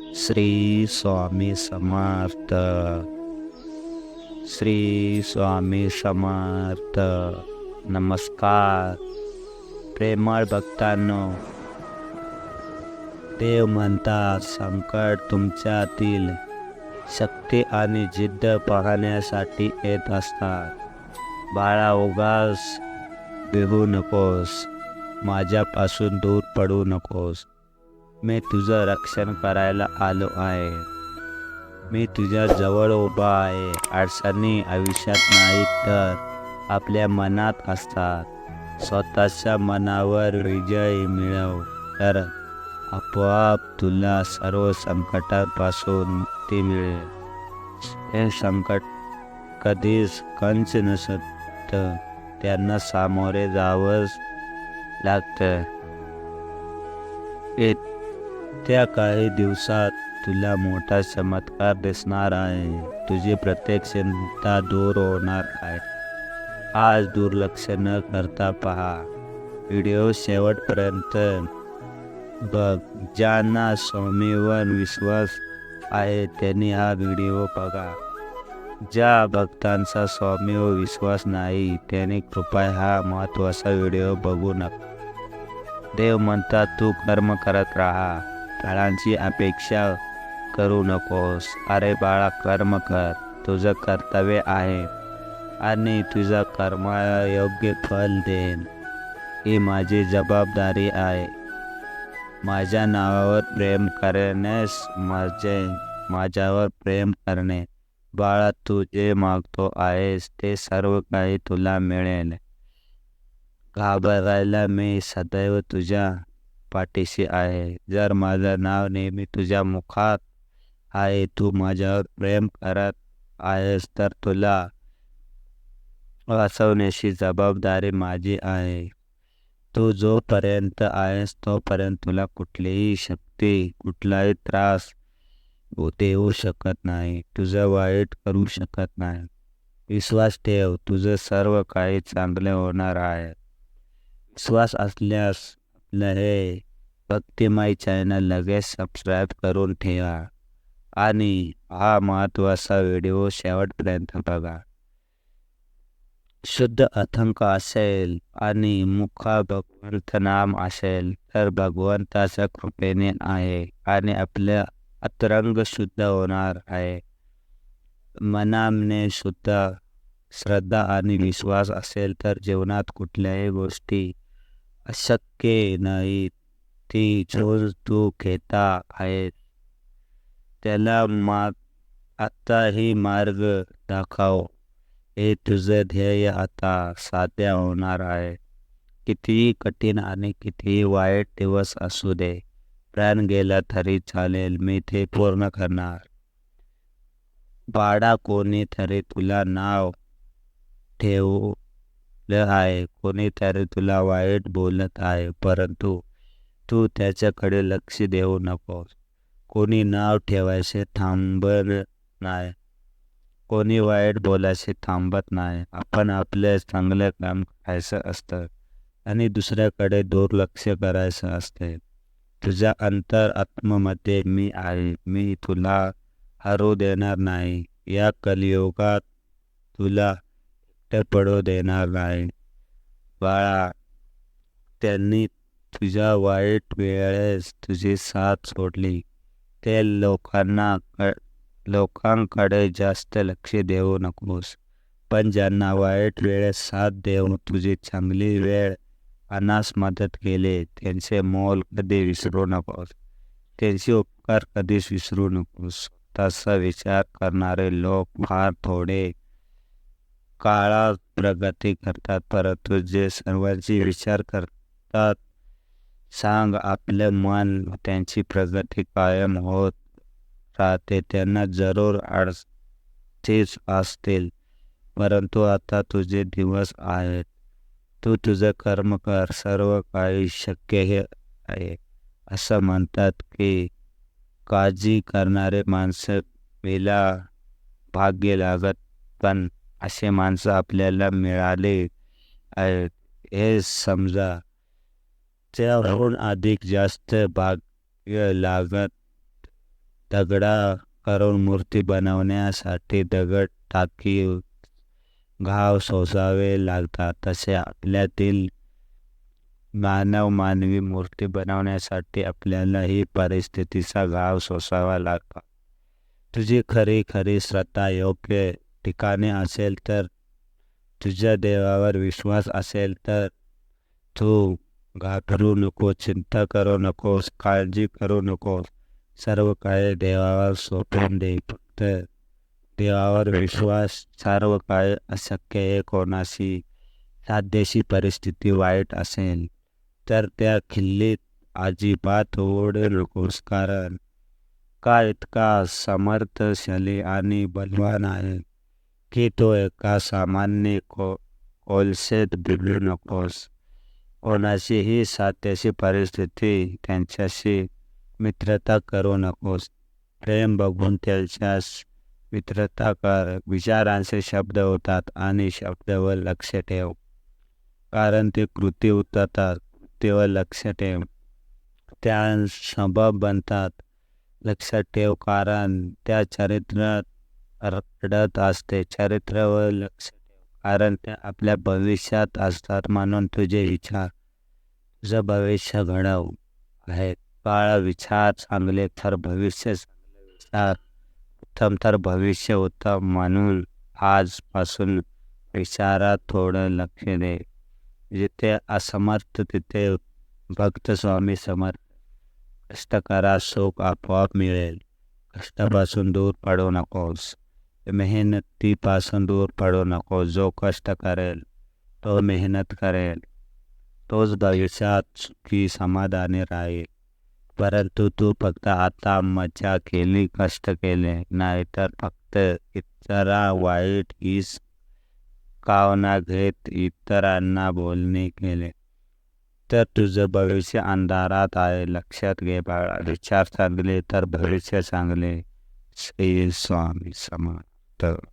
श्री स्वामी समर्थ। श्री स्वामी समर्थ। नमस्कार। प्रेमळ भक्तांनो देव म्हणतात संकट तुमच्यातील शक्ती आणि जिद्द पाहण्यासाठी येत असतात. बाळा उगास भिवू नकोस. माझ्यापासून दूर पडू नकोस. मी तुझं रक्षण करायला आलो आहे. मी तुझ्या जवळ उभा आहे. अडचणी आयुष्यात नाही तर आपल्या मनात असतात. स्वतःच्या मनावर विजय मिळव. तर आपोआप तुला सर्व संकटापासून मुक्ती मिळेल. हे संकट कधीच कंच नसत. त्यांना सामोरे जावंच लागतं. त्या काही दिवसात तुला मोठा चमत्कार दिसणार आहे. तुझी प्रत्येक चिंता दूर होणार आहे. आज दुर्लक्ष न करता पहा. व्हिडिओ शेवटपर्यंत बघ. ज्यांना स्वामीवर विश्वास आहे त्यांनी हा व्हिडिओ बघा. ज्या भक्तांचा स्वामीवर विश्वास नाही त्याने कृपया हा महत्त्वाचा व्हिडिओ बघू नका. देव म्हणतात तू कर्म करत राहा. फळांची अपेक्षा करू नकोस. अरे बाळा कर्म कर. तुझं कर्तव्य आहे आणि तुझं कर्माला योग्य फल देईन. ही माझी जबाबदारी आहे. माझ्या नावावर प्रेम करण्यास माझे माझ्यावर प्रेम करणे. बाळा तू जे मागतो आहेस ते सर्व काही तुला मिळेल. घाबरायला मी सदैव तुझ्या पाठीशी आहे. जर माझं नाव नेहमी तुझ्या मुखात आहे तू माझ्यावर प्रेम करत आहेस तर तुला वाचवण्याची जबाबदारी माझी आहे. तू जोपर्यंत आहेस तोपर्यंत तुला कुठलीही शक्ती कुठलाही त्रास देऊ शकत नाही. तुझं वाईट करू शकत नाही. विश्वास ठेव तुझं सर्व काही चांगले होणार आहे. विश्वास असल्यास लहे हे। चॅनल लगेच सबस्क्राईब करून ठेवा। आणि हा महत्त्वाचा व्हिडिओ शेवटपर्यंत बघा। शुद्ध अथंक असेल आणि मुखा भगवंत नाम असेल तर भगवंताच्या कृपेने आहे आणि आपल्या अतरंग शुद्ध होणार आहे। मनामने शुद्ध श्रद्धा आणि विश्वास असेल तर जीवनात कुठल्याही गोष्टी अशक्य नाही. ती झोज तू घेता आहेस त्याला माग आत्ताही मार्ग दाखव. हे तुझं ध्येय आता साध्य होणार आहे. कितीही कठीण आणि कितीही वाईट दिवस असू दे प्राण गेला तरी चालेल मी ते पूर्ण करणार. बाळा कोणीतरी तुला नाव ठेवू ठेवलं आहे कोणीतरी तुला वाईट बोलत आहे परंतु तू त्याच्याकडे लक्ष देऊ नकोस. कोणी नाव ठेवायचे थांबत नाही. कोणी वाईट बोलायचे थांबत नाही. आपण आपले चांगलं काम करायचं असतं आणि दुसऱ्याकडे दुर्लक्ष करायचं असते. तुझ्या अंतर आत्ममध्ये मी आहे. मी तुला हरू देणार नाही. या कलियुगात तुला एकटं पडू देणार नाही बाळा, त्यांनी तुझ्या वाईट वेळेस तुझी साथ सोडली. लोकांना लोकांकडे जास्त लक्ष देऊ नकोस. पण ज्यांना वाईट साथ देऊन तुझी चांगली वेळ अनास मदत केले, त्यांचे मोल कधी विसरू नकोस. त्यांचे उपकार कधीच विसरू नकोस. तसा विचार करणारे लोक फार थोडे काळात प्रगती करतात. परंतु जे सर्वांची विचार करतात सांग आपले मन त्यांची प्रगती कायम होत राहते. त्यांना जरूर अडचणीच असतील. परंतु आता तुझे दिवस आहेत. तू तुझं कर्म कर. सर्व काही शक्य हे आहे. असं म्हणतात की काळजी करणारे माणसं विला भाग्य लागत पण असे माणसं आपल्याला मिळाले आहेत. हे समजा त्याहून अधिक जास्त भाग्य लागत दगडा करून मूर्ती बनवण्यासाठी दगड टाकी घाव सोसावे लागतात. तसे आपल्यातील मानव मानवी मूर्ती बनवण्यासाठी आपल्याला ही परिस्थितीचा घाव सोसावा लागतो. तुझी खरी खरी श्रद्धा योग्य ठिकाणे असेल तर तुझ्या देवावर विश्वास असेल तर तू घाबरू नको चिंता करू नकोस काळजी करू नकोस सर्व काही देवावर सोपून दे. फक्त देवावर विश्वास सर्व काही अशक्य आहे. कोणाशी साध्यशी परिस्थिती वाईट असेल तर त्या खिल्लीत अजिबात ओढू नकोस. कारण का इतका समर्थशाली आणि बलवान आहे? की तो एका सामान्य को कोलसेत बिघडू नकोस कोणाशीही सात्याची परिस्थिती त्यांच्याशी मित्रता करू नकोस प्रेम बघून त्यांच्यास मित्रता कर विचारांचे शब्द होतात आणि शब्दावर लक्ष ठेव कारण ते कृती उतरतात कृतीवर लक्ष ठेव त्या स्वभाव बनतात लक्षात ठेव कारण त्या चरित्रात रडत असते. चरित्रावर लक्ष ठेव. कारण ते आपल्या भविष्यात असतात म्हणून तुझे विचार तुझं भविष्य घडव आहे काळ विचार चांगले तर भविष्य चांगले विचार उत्तम तर भविष्य उत्तम म्हणून आजपासून विचारात थोडं लक्ष दे. जिथे असमर्थ तिथे भक्त स्वामी समर्थ. कष्ट करा सुख आपोआप मिळेल. कष्टापासून दूर पडू नकोस. मेहनतीपासून दूर पडू नकोस जो कष्ट करेल तो मेहनत करेल. तोच भविष्यात सुखी समाधानी राहील. परंतु तू फक्त आता मज़ा केली, कष्ट केले, नाहीतर फक्त इतरा वाईट ईस कावना घेत इतरांना बोलणे केले. तर तुझं भविष्य अंधारात आहे, लक्षात घे बाळा. विचार चांगले तर भविष्य चांगले. श्री स्वामी समर्थ